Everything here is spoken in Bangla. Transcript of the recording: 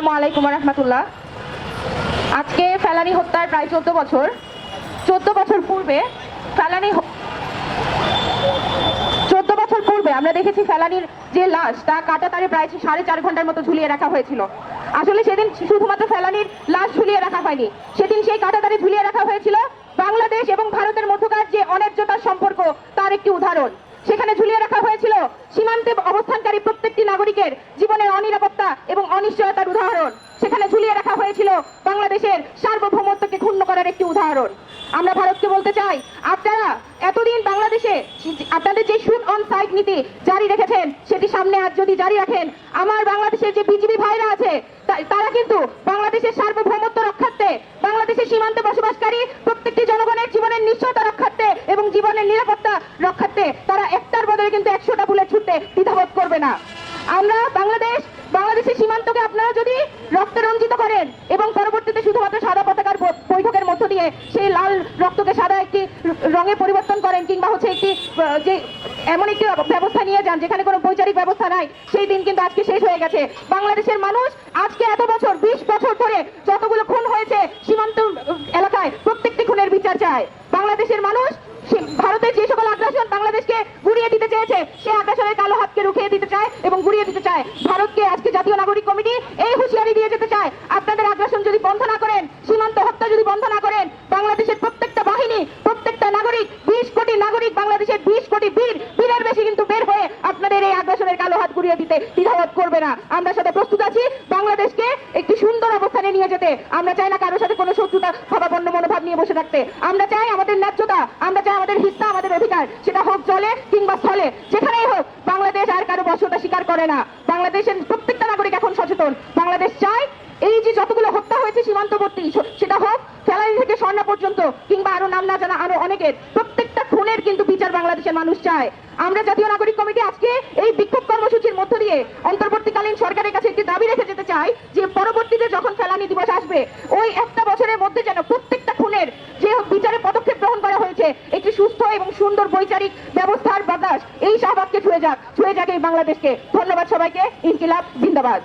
রহমতুল্লাহ আজকে ফেলানি হত্যার প্রায় চোদ্দ বছর। চোদ্দ বছর পূর্বে ফেলানি চোদ্দ বছর পূর্বে আমরা দেখেছি ফেলানির যে লাশ, তা কাটা তারে প্রায় সাড়ে চার ঘণ্টার মতো ঝুলিয়ে রাখা হয়েছিল। আসলে সেদিন শুধুমাত্র ফেলানির লাশ ঝুলিয়ে রাখা হয়নি। সেদিন সেই কাটা তারে ঝুলিয়ে রাখা হয়েছিল বাংলাদেশ এবং ভারতের মধ্যকার যে অন্যায্যতার সম্পর্ক, তার একটি উদাহরণ। সেখানে ঝুলিয়ে রাখা হয়েছিল সীমান্তে অবস্থানকারী প্রত্যেকটি নাগরিকের জীবনের অনিরাপত্তা এবং অনিশ্চয়তার উদাহরণ। সেখানে ঝুলিয়ে রাখা হয়েছিল বাংলাদেশের সার্বভৌমত্বকে ক্ষুণ্ণ করার একটি উদাহরণ। আমরা ভারতকে বলতে চাই, আপনারা এতদিন বাংলাদেশে আপনাদের যে শুট অন সাইট নীতি জারি রেখেছেন, সেটি সামনে আজ যদি জারি রাখেন, আমার বাংলাদেশের যে বিজিবি ভাইরা আছে তারা কিন্তু বাংলাদেশের সার্বভৌমত্ব রক্ষার্থে, বাংলাদেশের সীমান্তে বসবাসকারী প্রত্যেকটি জনগণের জীবনের নিশ্চয়তা রক্ষার্থে এবং জীবনের নিরাপত্তা রক্ষার্থে তারা একটার বদলে কিন্তু একশোটা বুলেট ছুটতে দ্বিধাবোধ করবে না। আমরা বাংলাদেশ, বাংলাদেশের সীমান্তকে আপনারা যদি রক্তে রঞ্জিত করেন এবং পরবর্তীতে শুধুমাত্র সাদা পতাকার বৈঠকের মধ্য দিয়ে সেই লাল রক্তকে সাদা একটি রঙে পরিবর্তন করেন কিংবা হচ্ছে একটি যে এমন একটি ব্যবস্থা নিয়ে যান যেখানে কোনো বৈচারিক ব্যবস্থা নাই, সেই দিন কিন্তু আজকে শেষ হয়ে গেছে। বাংলাদেশের মানুষ আজকে এত বছর, বিশ বছর ধরে যতগুলো খুন হয়েছে সীমান্ত এলাকায় প্রত্যেকটি খুনের বিচার চায়। বাংলাদেশের মানুষ ভারতের যে সকল আগ্রাসন বাংলাদেশকে গুড়িয়ে দিতে চেয়েছে, সে আগ্রাসনের কালো হাতকে রুখিয়ে দিতে চায় এবং গুড়িয়ে দিতে চায়। ভারতকে আজকে জাতীয় নাগরিক কমিটি এই হুঁশিয়ারি দিয়ে যেতে চায় আপনাদের আগ্রাসন যদি বন্ধ না করেন সীমান্ত হত্যা যদি বন্ধ না করেন বাংলাদেশের প্রত্যেকটা বাহিনী প্রত্যেকটা নাগরিক বিশ কোটি নাগরিক বাংলাদেশের বিশ কোটি বীর বীরের বেশি কিন্তু বের হয়ে আপনাদের এই আগ্রাসনের কালো হাত গুড়িয়ে দিতে দ্বিধাবোধ করবে না। আমরা সাথে প্রস্তুত আছি। বাংলাদেশকে একটি সুন্দর অবস্থানে নিয়ে যেতে। আমরা চাই না কারোর সাথে কোনো শত্রুতা, ভাবাপন্ন মনোভাব নিয়ে বসে থাকতে। আমরা চাই আমাদের ন্যায্যতা, আমরা চাই আমাদের হিস্সা আমাদের অধিকার, সেটা হোক জলে কিংবা স্থলে, যেখানেই হোক, বাংলাদেশ আর কারও বশ্যতা স্বীকার করে না। বাংলাদেশের প্রত্যেকটা নাগরিক এখন সচেতন। বাংলাদেশ চায় এই যে যতগুলো হত্যা হয়েছে সীমান্তবর্তী, সেটা হোক ফেলানি থেকে স্বর্ণা পর্যন্ত কিংবা আরও নাম না জানা আরও অনেকের, প্রত্যেকটা খুনের কিন্তু বিচার বাংলাদেশের মানুষ চায়। আমরা জাতীয় নাগরিক কমিটি আজকে এই বিক্ষোভ অন্তর্বর্তীকালীন সরকারের কাছে একটি দাবি রেখে যেতে চাই যে পরবর্তীতে যখন ফেলানি দিবস আসবে, ওই একটা বছরের মধ্যে যেন প্রত্যেকটা খুনের যে বিচারে পদক্ষেপ গ্রহণ করা হয়েছে, একটি সুস্থ এবং সুন্দর বৈচারিক ব্যবস্থার বাতাস এই শাহবাগকে ছুঁয়ে যাক ছুঁয়ে যাক এই বাংলাদেশকে। ধন্যবাদ সবাইকে। ইনকিলাব, জিন্দাবাদ।